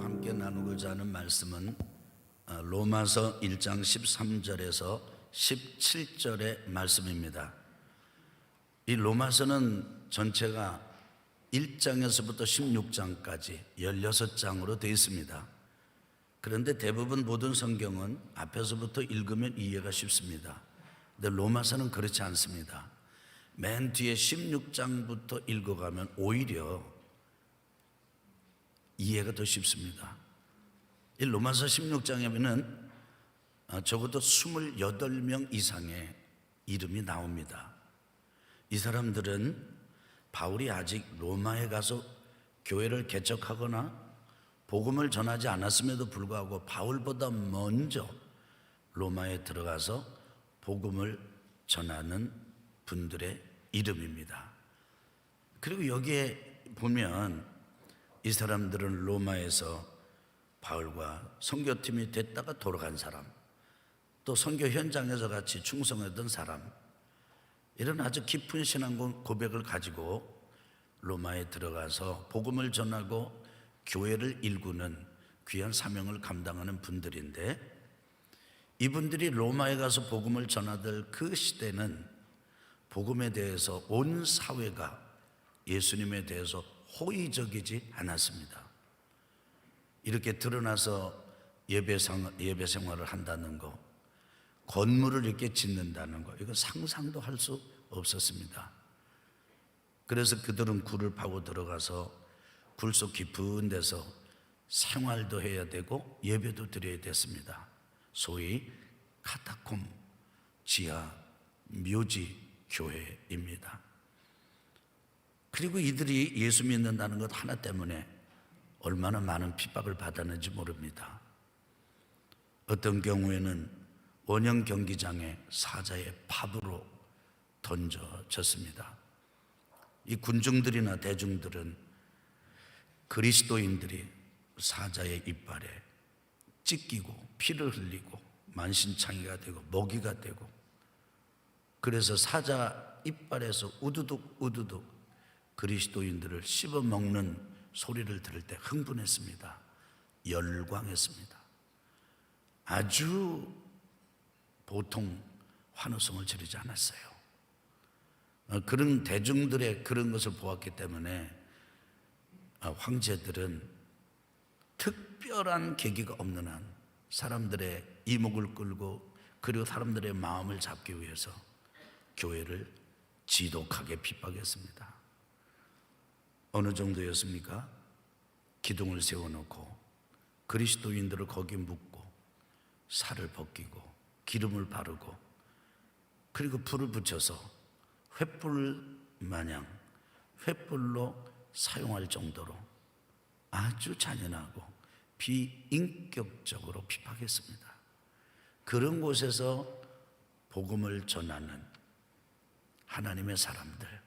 여러분들과 함께 나누고자 하는 말씀은 어, 로마서 1장 13절에서 17절의 말씀입니다. 이 로마서는 전체가 1장에서부터 16장까지 16장으로 되어 있습니다. 그런데 대부분 모든 성경은 앞에서부터 읽으면 이해가 쉽습니다. 근데 로마서는 그렇지 않습니다. 맨 뒤에 16장부터 읽어가면 오히려 이해가 더 쉽습니다. 이 로마서 16장에는 어, 적어도 28명 이상의 이름이 나옵니다. 이 사람들은 바울이 아직 로마에 가서 교회를 개척하거나 복음을 전하지 않았음에도 불구하고 바울보다 먼저 로마에 들어가서 복음을 전하는 분들의 이름입니다. 그리고 여기에 보면 이 사람들은 로마에서 바울과 선교팀이 됐다가 돌아간 사람, 또 선교 현장에서 같이 충성했던 사람, 이런 아주 깊은 신앙 고백을 가지고 로마에 들어가서 복음을 전하고 교회를 일구는 귀한 사명을 감당하는 분들인데 이분들이 로마에 가서 복음을 전하들 그 시대는 복음에 대해서 온 사회가 예수님에 대해서 호의적이지 않았습니다. 이렇게 드러나서 예배, 생활을 한다는 거, 건물을 이렇게 짓는다는 거, 이거 상상도 할 수 없었습니다. 그래서 그들은 굴을 파고 들어가서 굴속 깊은 데서 생활도 해야 되고 예배도 드려야 됐습니다. 소위 카타콤 지하 묘지 교회입니다. 그리고 이들이 예수 믿는다는 것 하나 때문에 얼마나 많은 핍박을 받았는지 모릅니다. 어떤 경우에는 원형 경기장에 사자의 팝으로 던져졌습니다. 이 군중들이나 대중들은 그리스도인들이 사자의 이빨에 찢기고 피를 흘리고 만신창이가 되고 먹이가 되고 그래서 사자 이빨에서 우두둑 우두둑 그리스도인들을 씹어 먹는 소리를 들을 때 흥분했습니다. 열광했습니다. 아주 보통 환호성을 지르지 않았어요. 어, 그런 대중들의 그런 것을 보았기 때문에 어, 황제들은 특별한 계기가 없는 한 사람들의 이목을 끌고 그리고 사람들의 마음을 잡기 위해서 교회를 지독하게 핍박했습니다. 어느 정도였습니까? 기둥을 세워놓고 그리스도인들을 거기 묻고 살을 벗기고 기름을 바르고 그리고 불을 붙여서 횃불 마냥 횃불로 사용할 정도로 아주 잔인하고 비인격적으로 핍박했습니다. 그런 곳에서 복음을 전하는 하나님의 사람들,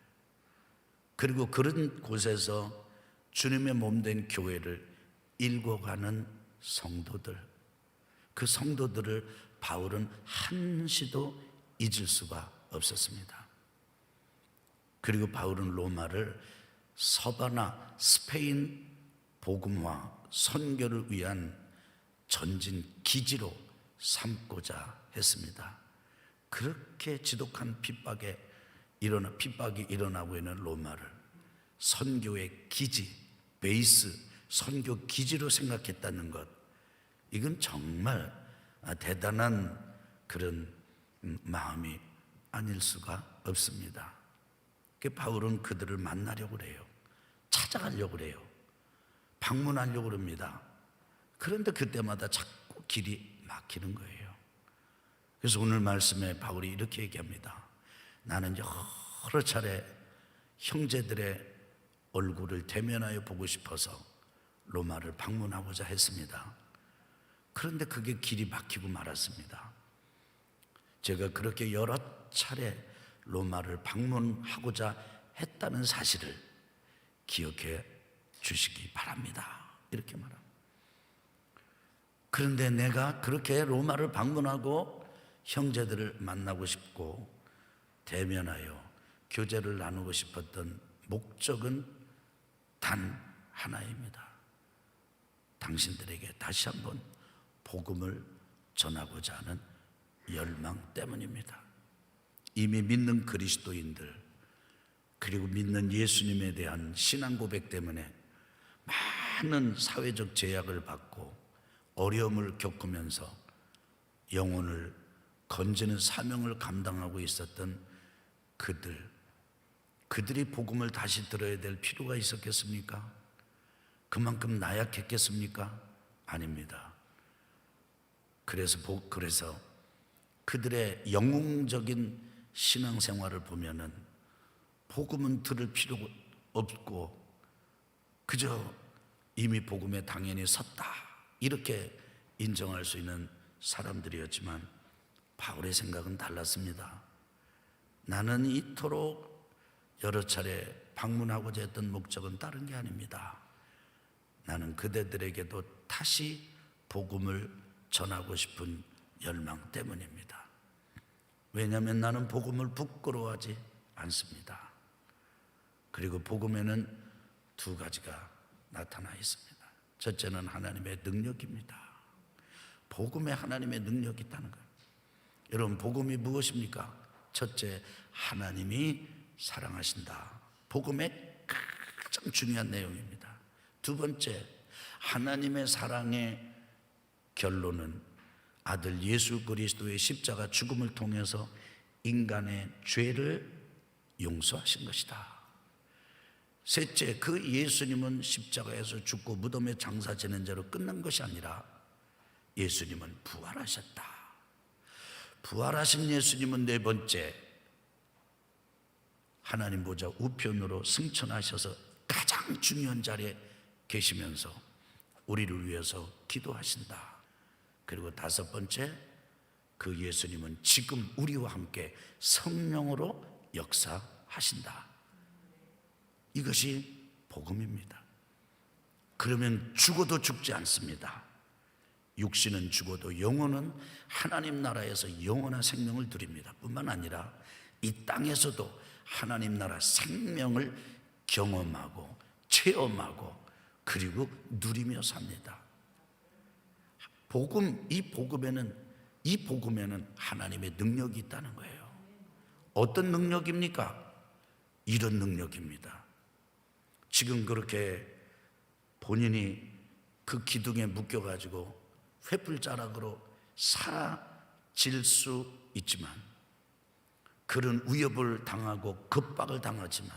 그리고 그런 곳에서 주님의 몸 된 교회를 일궈가는 성도들, 그 성도들을 바울은 한시도 잊을 수가 없었습니다. 그리고 바울은 로마를 서바나 스페인 복음화 선교를 위한 전진 기지로 삼고자 했습니다. 그렇게 지독한 핍박에 일어나 핍박이 일어나고 있는 로마를 선교의 기지, 베이스, 선교 기지로 생각했다는 것. 이건 정말 대단한 그런 마음이 아닐 수가 없습니다. 그 바울은 그들을 만나려고 그래요. 찾아가려고 그래요. 방문하려고 그럽니다. 그런데 그때마다 자꾸 길이 막히는 거예요. 그래서 오늘 말씀에 바울이 이렇게 얘기합니다. 나는 여러 차례 형제들의 얼굴을 대면하여 보고 싶어서 로마를 방문하고자 했습니다. 그런데 그게 길이 막히고 말았습니다. 제가 그렇게 여러 차례 로마를 방문하고자 했다는 사실을 기억해 주시기 바랍니다. 이렇게 말합니다. 그런데 내가 그렇게 로마를 방문하고 형제들을 만나고 싶고 대면하여 교제를 나누고 싶었던 목적은 단 하나입니다. 당신들에게 다시 한번 복음을 전하고자 하는 열망 때문입니다. 이미 믿는 그리스도인들 그리고 믿는 예수님에 대한 신앙 고백 때문에 많은 사회적 제약을 받고 어려움을 겪으면서 영혼을 건지는 사명을 감당하고 있었던 그들 그들이 복음을 다시 들어야 될 필요가 있었겠습니까? 그만큼 나약했겠습니까? 아닙니다. 그래서 복 그래서 그들의 영웅적인 신앙생활을 보면은 복음은 들을 필요 없고 그저 이미 복음에 당연히 섰다 이렇게 인정할 수 있는 사람들이었지만 바울의 생각은 달랐습니다. 나는 이토록 여러 차례 방문하고자 했던 목적은 다른 게 아닙니다. 나는 그대들에게도 다시 복음을 전하고 싶은 열망 때문입니다. 왜냐하면 나는 복음을 부끄러워하지 않습니다. 그리고 복음에는 두 가지가 나타나 있습니다. 첫째는 하나님의 능력입니다. 복음에 하나님의 능력이 있다는 거예요. 여러분, 복음이 무엇입니까? 첫째, 하나님이 사랑하신다. 복음의 가장 중요한 내용입니다. 두 번째, 하나님의 사랑의 결론은 아들 예수 그리스도의 십자가 죽음을 통해서 인간의 죄를 용서하신 것이다. 셋째, 그 예수님은 십자가에서 죽고 무덤에 장사 지낸 죄로 끝난 것이 아니라 예수님은 부활하셨다. 부활하신 예수님은 네 번째, 하나님 보좌 우편으로 승천하셔서 가장 중요한 자리에 계시면서 우리를 위해서 기도하신다. 그리고 다섯 번째, 그 예수님은 지금 우리와 함께 성령으로 역사하신다. 이것이 복음입니다. 그러면 죽어도 죽지 않습니다. 육신은 죽어도 영혼은 하나님 나라에서 영원한 생명을 누립니다. 뿐만 아니라 이 땅에서도 하나님 나라 생명을 경험하고 체험하고 그리고 누리며 삽니다. 복음 이 복음에는 이 복음에는 하나님의 능력이 있다는 거예요. 어떤 능력입니까? 이런 능력입니다. 지금 그렇게 본인이 그 기둥에 묶여 가지고 횃불자락으로 사라질 수 있지만 그런 위협을 당하고 급박을 당하지만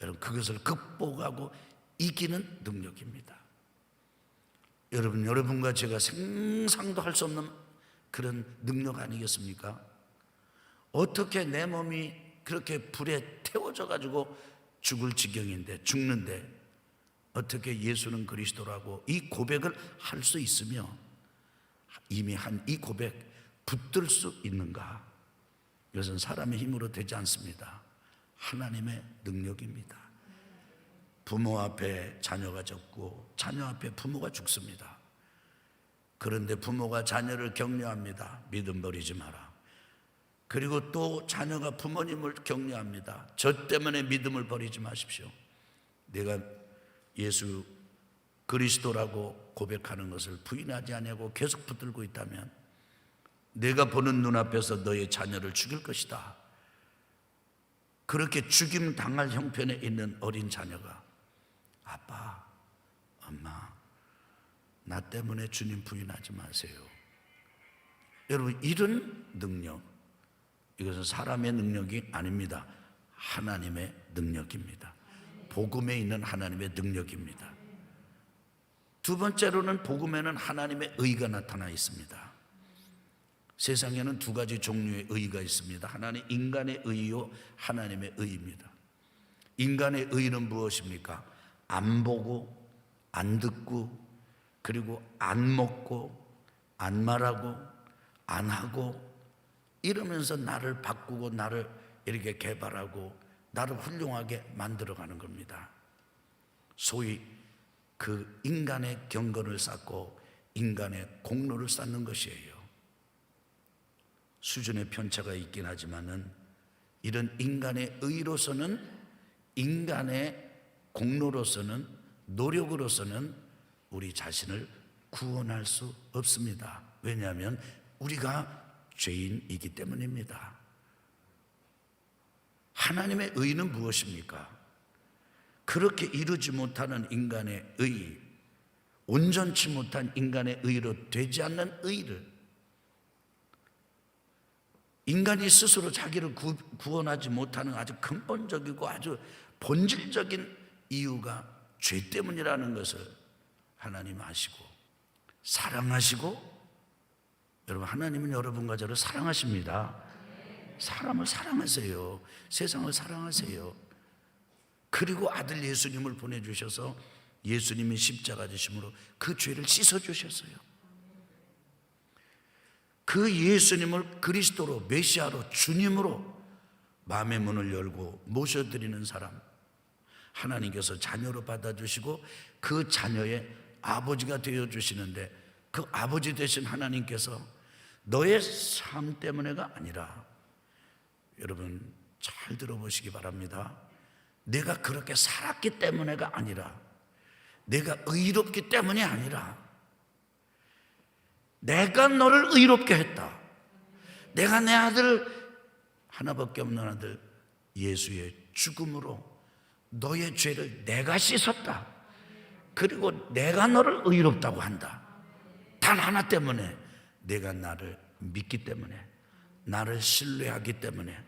여러분 그것을 극복하고 이기는 능력입니다. 여러분 여러분과 제가 생상도 할 수 없는 그런 능력 아니겠습니까? 어떻게 내 몸이 그렇게 불에 태워져 가지고 죽을 지경인데 죽는데 어떻게 예수는 그리스도라고 이 고백을 할 수 있으며 이미 한 이 고백 붙들 수 있는가? 이것은 사람의 힘으로 되지 않습니다. 하나님의 능력입니다. 부모 앞에 자녀가 죽고 자녀 앞에 부모가 죽습니다. 그런데 부모가 자녀를 격려합니다. 믿음 버리지 마라. 그리고 또 자녀가 부모님을 격려합니다. 저 때문에 믿음을 버리지 마십시오. 내가 예수 그리스도라고 고백하는 것을 부인하지 아니하고 계속 붙들고 있다면 내가 보는 눈앞에서 너의 자녀를 죽일 것이다. 그렇게 죽임 당할 형편에 있는 어린 자녀가 아빠, 엄마, 나 때문에 주님 부인하지 마세요. 여러분, 이런 능력, 이것은 사람의 능력이 아닙니다. 하나님의 능력입니다. 복음에 있는 하나님의 능력입니다. 두 번째로는 복음에는 하나님의 의가 나타나 있습니다. 세상에는 두 가지 종류의 의가 있습니다. 하나는 인간의 의요, 하나님의 의입니다. 인간의 의는 무엇입니까? 안 보고, 안 듣고, 그리고 안 먹고, 안 말하고, 안 하고, 이러면서 나를 바꾸고, 나를 이렇게 개발하고, 나를 훌륭하게 만들어가는 겁니다. 소위 그 인간의 경건을 쌓고, 인간의 공로를 쌓는 것이에요. 수준의 편차가 있긴 하지만은 이런 인간의 의로서는 인간의 공로로서는 노력으로서는 우리 자신을 구원할 수 없습니다. 왜냐하면 우리가 죄인이기 때문입니다. 하나님의 의는 무엇입니까? 그렇게 이루지 못하는 인간의 의, 온전치 못한 인간의 의로 되지 않는 의를 인간이 스스로 자기를 구, 구원하지 못하는 아주 근본적이고 아주 본질적인 이유가 죄 때문이라는 것을 하나님 아시고 사랑하시고 여러분 하나님은 여러분과 저를 사랑하십니다. 사람을 사랑하세요. 세상을 사랑하세요. 그리고 아들 예수님을 보내주셔서 예수님이 십자가 지심으로 그 죄를 씻어주셨어요. 그 예수님을 그리스도로 메시아로 주님으로 마음의 문을 열고 모셔드리는 사람 하나님께서 자녀로 받아주시고 그 자녀의 아버지가 되어 주시는데 그 아버지 되신 하나님께서 너의 삶 때문에가 아니라 여러분 잘 들어보시기 바랍니다. 내가 그렇게 살았기 때문에가 아니라 내가 의롭기 때문이 아니라 내가 너를 의롭게 했다. 내가 내 아들 하나밖에 없는 아들 예수의 죽음으로 너의 죄를 내가 씻었다. 그리고 내가 너를 의롭다고 한다. 단 하나 때문에 내가 나를 믿기 때문에 나를 신뢰하기 때문에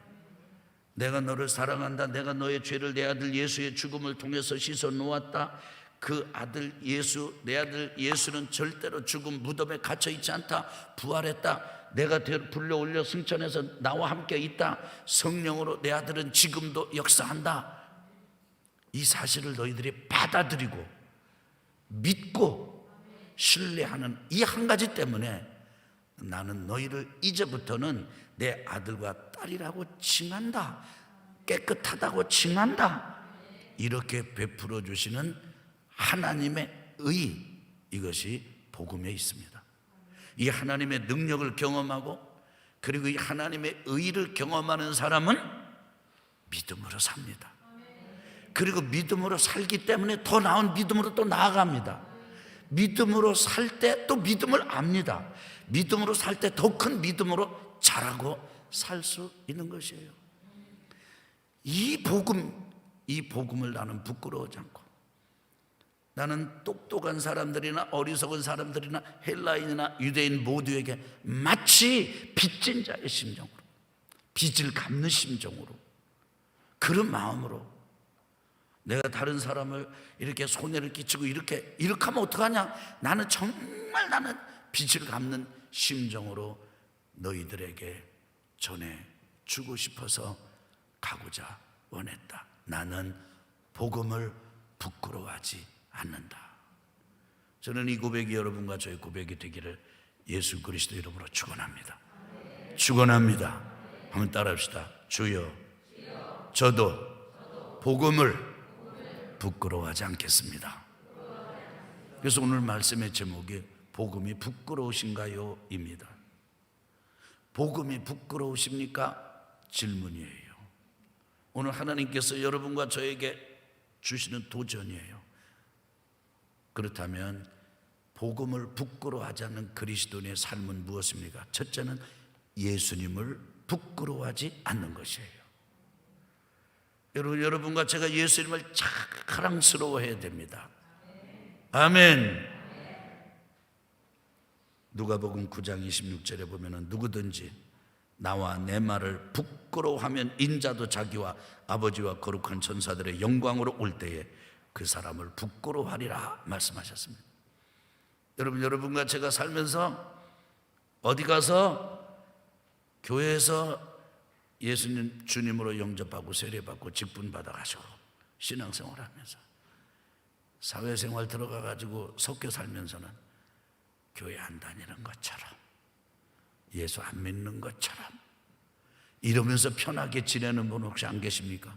내가 너를 사랑한다. 내가 너의 죄를 내 아들 예수의 죽음을 통해서 씻어 놓았다. 그 아들 예수, 내 아들 예수는 절대로 죽음 무덤에 갇혀 있지 않다. 부활했다. 내가 불러 올려 승천해서 나와 함께 있다. 성령으로 내 아들은 지금도 역사한다. 이 사실을 너희들이 받아들이고 믿고 신뢰하는 이 한 가지 때문에 나는 너희를 이제부터는 내 아들과 딸이라고 칭한다. 깨끗하다고 칭한다. 이렇게 베풀어 주시는 하나님의 의 이것이 복음에 있습니다. 이 하나님의 능력을 경험하고 그리고 이 하나님의 의를 경험하는 사람은 믿음으로 삽니다. 그리고 믿음으로 살기 때문에 더 나은 믿음으로 또 나아갑니다. 믿음으로 살 때 또 믿음을 압니다. 믿음으로 살 때 더 큰 믿음으로 자라고 살 수 있는 것이에요. 이 복음, 이 복음을 나는 부끄러워하지 않고 나는 똑똑한 사람들이나 어리석은 사람들이나 헬라인이나 유대인 모두에게 마치 빚진 자의 심정으로 빚을 갚는 심정으로 그런 마음으로 내가 다른 사람을 이렇게 손해를 끼치고 이렇게 이렇게 하면 어떡하냐 나는 정말 나는 빚을 갚는 심정으로 너희들에게 전해 주고 싶어서 가고자 원했다. 나는 복음을 부끄러워하지 않는다. 저는 이 고백이 여러분과 저의 고백이 되기를 예수 그리스도 이름으로 축원합니다. 축원합니다. 한번 따라합시다. 주여, 저도 복음을 부끄러워하지 않겠습니다. 그래서 오늘 말씀의 제목이 복음이 부끄러우신가요?입니다. 복음이 부끄러우십니까? 질문이에요. 오늘 하나님께서 여러분과 저에게 주시는 도전이에요. 그렇다면 복음을 부끄러워하지 않는 그리스도인의 삶은 무엇입니까? 첫째는 예수님을 부끄러워하지 않는 것이에요. 여러분, 여러분과 제가 예수님을 자랑스러워해야 됩니다. 아멘. 누가복음 9장 26절에 보면은 누구든지 나와 내 말을 부끄러워하면 인자도 자기와 아버지와 거룩한 천사들의 영광으로 올 때에 그 사람을 부끄러워하리라 말씀하셨습니다. 여러분 여러분과 제가 살면서 어디 가서 교회에서 예수님 주님으로 영접하고 세례받고 직분 받아 가지고 신앙생활 하면서 사회생활 들어가 가지고 속겨 살면서는 교회 안 다니는 것처럼 예수 안 믿는 것처럼 이러면서 편하게 지내는 분 혹시 안 계십니까?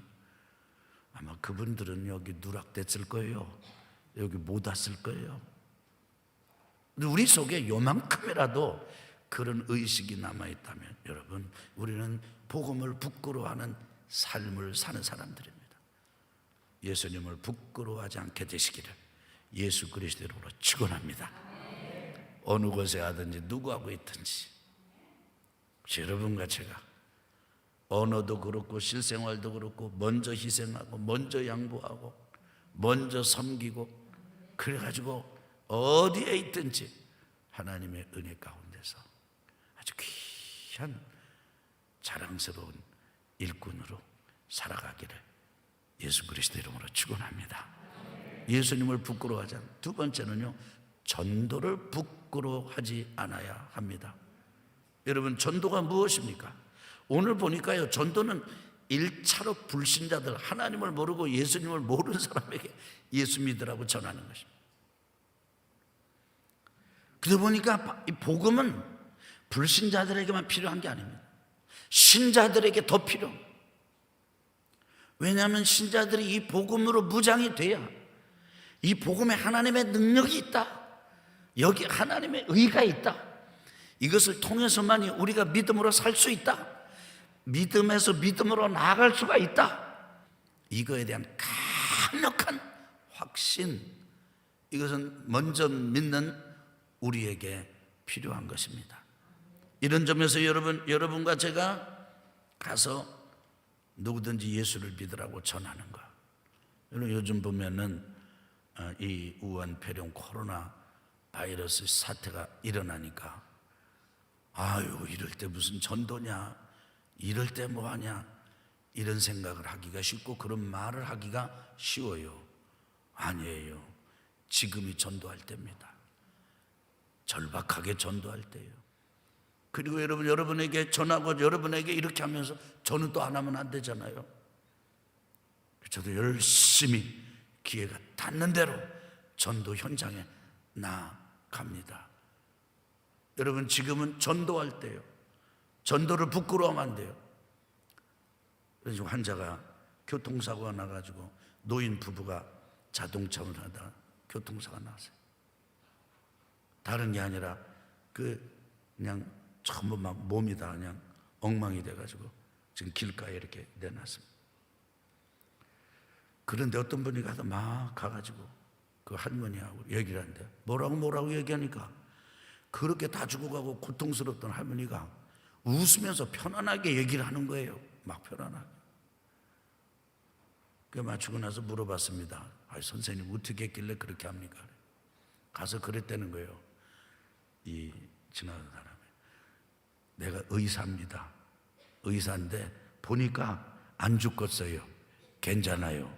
아마 그분들은 여기 누락됐을 거예요. 여기 못 왔을 거예요. 우리 속에 요만큼이라도 그런 의식이 남아있다면 여러분 우리는 복음을 부끄러워하는 삶을 사는 사람들입니다. 예수님을 부끄러워하지 않게 되시기를 예수 그리스도 이름으로 축원합니다. 어느 곳에 하든지 누구하고 있든지 여러분과 제가 언어도 그렇고 실생활도 그렇고 먼저 희생하고 먼저 양보하고 먼저 섬기고 그래가지고 어디에 있든지 하나님의 은혜 가운데서 아주 귀한 자랑스러운 일꾼으로 살아가기를 예수 그리스도 이름으로 축원합니다. 예수님을 부끄러워하지 않. 두 번째는요 전도를 부끄러워하지 않아야 합니다. 여러분 전도가 무엇입니까? 오늘 보니까요 전도는 1차로 불신자들 하나님을 모르고 예수님을 모르는 사람에게 예수 믿으라고 전하는 것입니다. 그러다 보니까 이 복음은 불신자들에게만 필요한 게 아닙니다. 신자들에게 더 필요. 왜냐하면 신자들이 이 복음으로 무장이 돼야 이 복음에 하나님의 능력이 있다. 여기 하나님의 의가 있다. 이것을 통해서만이 우리가 믿음으로 살 수 있다. 믿음에서 믿음으로 나아갈 수가 있다. 이거에 대한 강력한 확신. 이것은 먼저 믿는 우리에게 필요한 것입니다. 이런 점에서 여러분, 여러분과 제가 가서 누구든지 예수를 믿으라고 전하는 것. 여러분 요즘 보면은 어, 이 우한 폐렴 코로나 바이러스 사태가 일어나니까 아유 이럴 때 무슨 전도냐? 이럴 때 뭐하냐? 이런 생각을 하기가 쉽고 그런 말을 하기가 쉬워요. 아니에요. 지금이 전도할 때입니다. 절박하게 전도할 때예요. 그리고 여러분 여러분에게 전하고 여러분에게 이렇게 하면서 저는 또 안 하면 안 되잖아요. 저도 열심히 기회가 닿는 대로 전도 현장에 나 갑니다. 여러분 지금은 전도할 때요. 전도를 부끄러워하면 안 돼요. 그래서 환자가 교통사고가 나가지고 노인 부부가 자동차 운전하다 교통사가 났어요. 다른 게 아니라 그 그냥 전부 막 몸이 다 그냥 엉망이 돼가지고 지금 길가에 이렇게 내놨습니다. 그런데 어떤 분이 가서 막 가가지고 그 할머니하고 얘기를 하는데 뭐라고 뭐라고 얘기하니까 그렇게 다 죽어가고 고통스럽던 할머니가 웃으면서 편안하게 얘기를 하는 거예요. 막 편안하게. 그 맞추고 나서 물어봤습니다. 아, 선생님 어떻게 했길래 그렇게 합니까? 가서 그랬다는 거예요. 이 지나가는 사람이. 내가 의사입니다. 의사인데 보니까 안 죽겠어요. 괜찮아요.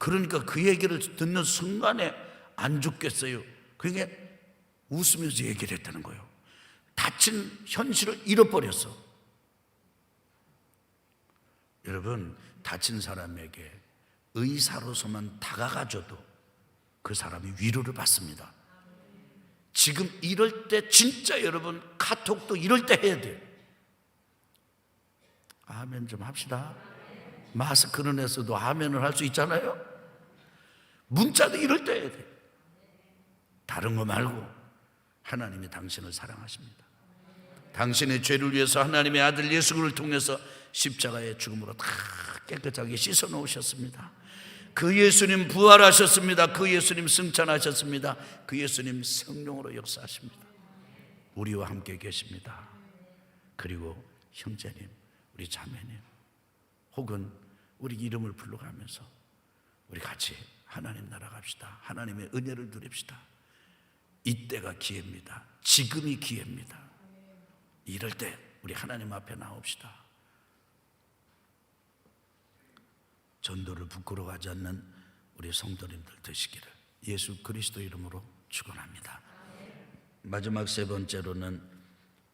그러니까 그 얘기를 듣는 순간에 안 죽겠어요. 그게 웃으면서 얘기를 했다는 거예요. 다친 현실을 잃어버렸어. 여러분, 다친 사람에게 의사로서만 다가가줘도 그 사람이 위로를 받습니다. 지금 이럴 때 진짜 여러분 카톡도 이럴 때 해야 돼요. 아멘 좀 합시다. 마스크는 했어도 아멘을 할 수 있잖아요. 문자도 이럴 때 해야 돼. 다른 거 말고 하나님이 당신을 사랑하십니다. 당신의 죄를 위해서 하나님의 아들 예수를 통해서 십자가의 죽음으로 다 깨끗하게 씻어 놓으셨습니다. 그 예수님 부활하셨습니다. 그 예수님 승천하셨습니다. 그 예수님 성령으로 역사하십니다. 우리와 함께 계십니다. 그리고 형제님, 우리 자매님, 혹은 우리 이름을 불러가면서 우리 같이 하나님 나라 갑시다. 하나님의 은혜를 누립시다. 이때가 기회입니다. 지금이 기회입니다. 이럴 때 우리 하나님 앞에 나옵시다. 전도를 부끄러워하지 않는 우리 성도님들 되시기를 예수 그리스도 이름으로 축원합니다. 마지막 세 번째로는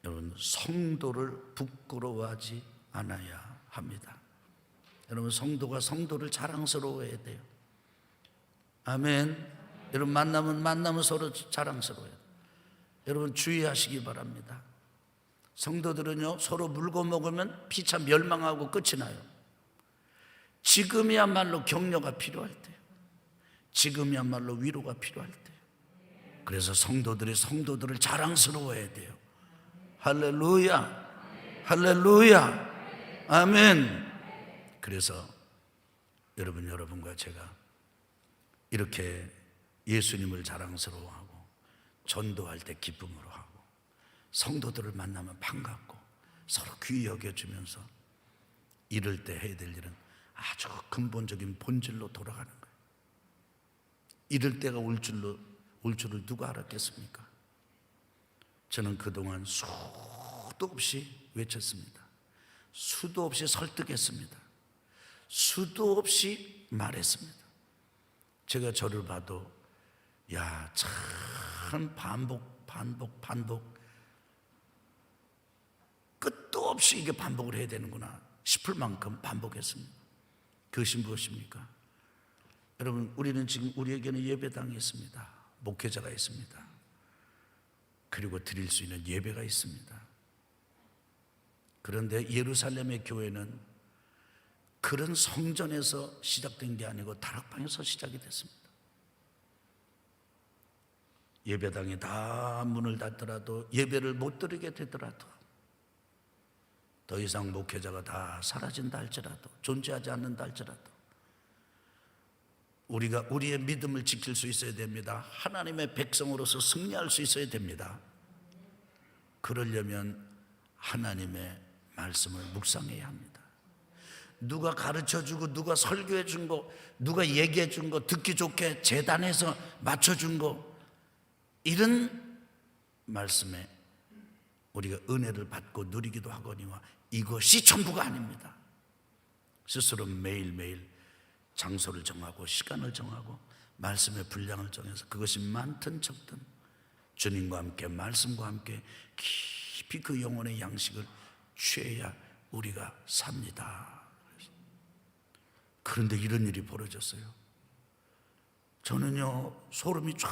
여러분 성도를 부끄러워하지 않아야 합니다. 여러분 성도가 성도를 자랑스러워해야 돼요. 아멘. 여러분 만나면 만나면 서로 자랑스러워요. 여러분 주의하시기 바랍니다. 성도들은요 서로 물고 먹으면 피차 멸망하고 끝이 나요. 지금이야말로 격려가 필요할 때요. 지금이야말로 위로가 필요할 때요. 그래서 성도들이 성도들을 자랑스러워해야 돼요. 할렐루야, 할렐루야, 아멘. 그래서 여러분 여러분과 제가 이렇게 예수님을 자랑스러워하고 전도할 때 기쁨으로 하고 성도들을 만나면 반갑고 서로 귀히 여겨주면서 이럴 때 해야 될 일은 아주 근본적인 본질로 돌아가는 거예요. 이럴 때가 올 줄로 올 줄을 누가 알았겠습니까? 저는 그동안 수도 없이 외쳤습니다. 수도 없이 설득했습니다. 수도 없이 말했습니다. 제가 저를 봐도 야, 참 반복, 반복, 반복 끝도 없이 이게 반복을 해야 되는구나 싶을 만큼 반복했습니다. 그것이 무엇입니까? 여러분, 우리는 지금 우리에게는 예배당이 있습니다. 목회자가 있습니다. 그리고 드릴 수 있는 예배가 있습니다. 그런데 예루살렘의 교회는 그런 성전에서 시작된 게 아니고 다락방에서 시작이 됐습니다. 예배당이 다 문을 닫더라도 예배를 못 드리게 되더라도 더 이상 목회자가 다 사라진다 할지라도 존재하지 않는다 할지라도 우리가 우리의 믿음을 지킬 수 있어야 됩니다. 하나님의 백성으로서 승리할 수 있어야 됩니다. 그러려면 하나님의 말씀을 묵상해야 합니다. 누가 가르쳐 주고 누가 설교해 준 거, 누가 얘기해 준 거, 듣기 좋게 재단에서 맞춰 준 거, 이런 말씀에 우리가 은혜를 받고 누리기도 하거니와 이것이 전부가 아닙니다. 스스로 매일매일 장소를 정하고 시간을 정하고 말씀의 분량을 정해서 그것이 많든 적든 주님과 함께 말씀과 함께 깊이 그 영혼의 양식을 취해야 우리가 삽니다. 그런데 이런 일이 벌어졌어요. 저는요 소름이 쫙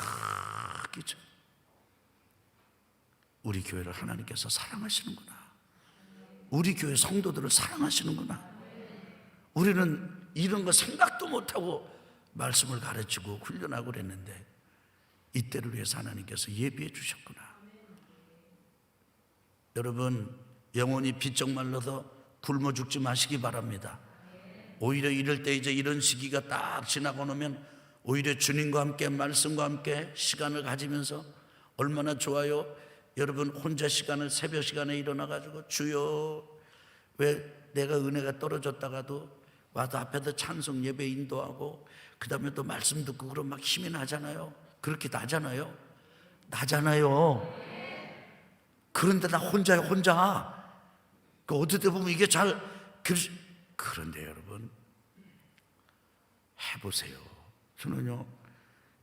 끼쳐. 우리 교회를 하나님께서 사랑하시는구나. 우리 교회 성도들을 사랑하시는구나. 우리는 이런 거 생각도 못하고 말씀을 가르치고 훈련하고 그랬는데 이때를 위해서 하나님께서 예비해 주셨구나. 여러분 영원히 비쩍 말라서 굶어 죽지 마시기 바랍니다. 오히려 이럴 때 이제 이런 시기가 딱 지나고 나면 오히려 주님과 함께 말씀과 함께 시간을 가지면서 얼마나 좋아요. 여러분 혼자 시간을 새벽 시간에 일어나 가지고 주여 왜 내가 은혜가 떨어졌다가도 와서 앞에서 찬송 예배 인도하고 그 다음에 또 말씀 듣고 그럼 막 힘이 나잖아요. 그렇게 나잖아요. 나잖아요. 그런데 나 혼자야 혼자. 그 어떻게 보면 이게 잘 그런데 여러분 해보세요. 저는요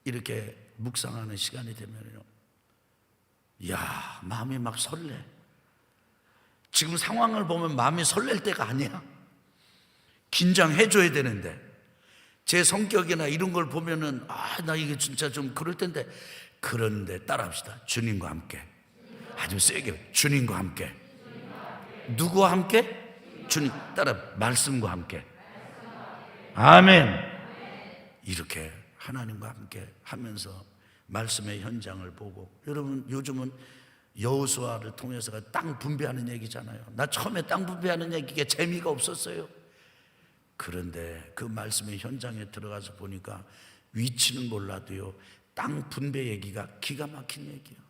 이렇게 묵상하는 시간이 되면요, 야 마음이 막 설레. 지금 상황을 보면 마음이 설렐 때가 아니야. 긴장해줘야 되는데 제 성격이나 이런 걸 보면은 아 나 이게 진짜 좀 그럴 텐데 그런데 따라합시다. 주님과 함께 아주 세게 주님과 함께 누구와 함께? 주님 따라 말씀과 함께 아멘 이렇게 하나님과 함께 하면서 말씀의 현장을 보고 여러분 요즘은 여호수아를 통해서가 땅 분배하는 얘기잖아요. 나 처음에 땅 분배하는 얘기가 재미가 없었어요. 그런데 그 말씀의 현장에 들어가서 보니까 위치는 몰라도요. 땅 분배 얘기가 기가 막힌 얘기예요.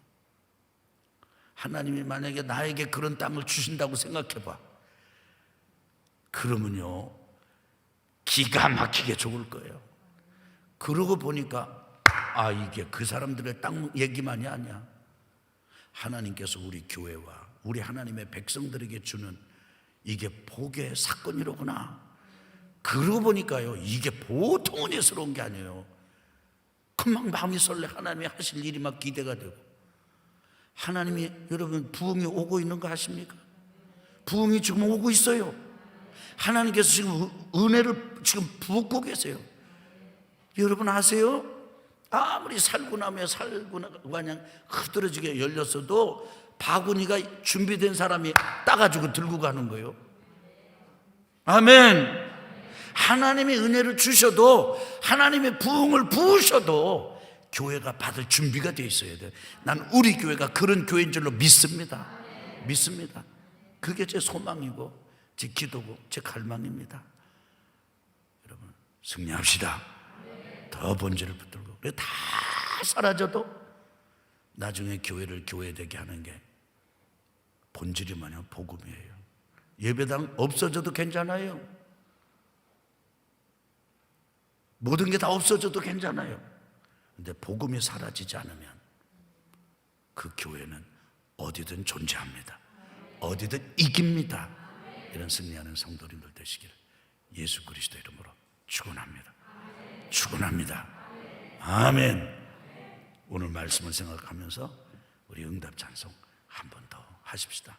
하나님이 만약에 나에게 그런 땅을 주신다고 생각해 봐. 그러면요. 기가 막히게 좋을 거예요. 그러고 보니까 아 이게 그 사람들의 땅 얘기만이 아니야. 하나님께서 우리 교회와 우리 하나님의 백성들에게 주는 이게 복의 사건이로구나. 그러고 보니까요, 이게 보통 은혜스러운 게 아니에요. 금방 마음이 설레 하나님이 하실 일이 막 기대가 되고. 하나님이 여러분 부흥이 오고 있는 거 아십니까? 부흥이 지금 오고 있어요. 하나님께서 지금 은혜를 지금 붓고 계세요. 여러분 아세요? 아무리 살고 나면 살고 그냥 흐드러지게 열렸어도 바구니가 준비된 사람이 따가지고 들고 가는 거예요. 아멘. 하나님의 은혜를 주셔도 하나님의 부흥을 부으셔도 교회가 받을 준비가 되어 있어야 돼. 난 우리 교회가 그런 교회인 줄로 믿습니다. 믿습니다. 그게 제 소망이고 제 기도고 제 갈망입니다. 여러분 승리합시다. 더 본질을 붙들고 다 사라져도 나중에 교회를 교회되게 하는 게 본질이 뭐냐 복음이에요. 예배당 없어져도 괜찮아요. 모든 게 다 없어져도 괜찮아요. 근데 복음이 사라지지 않으면 그 교회는 어디든 존재합니다. 어디든 이깁니다. 이런 승리하는 성도님들 되시기를 예수 그리스도 이름으로 축원합니다. 축원합니다. 아멘. 오늘 말씀을 생각하면서 우리 응답 찬송 한 번 더 하십시다.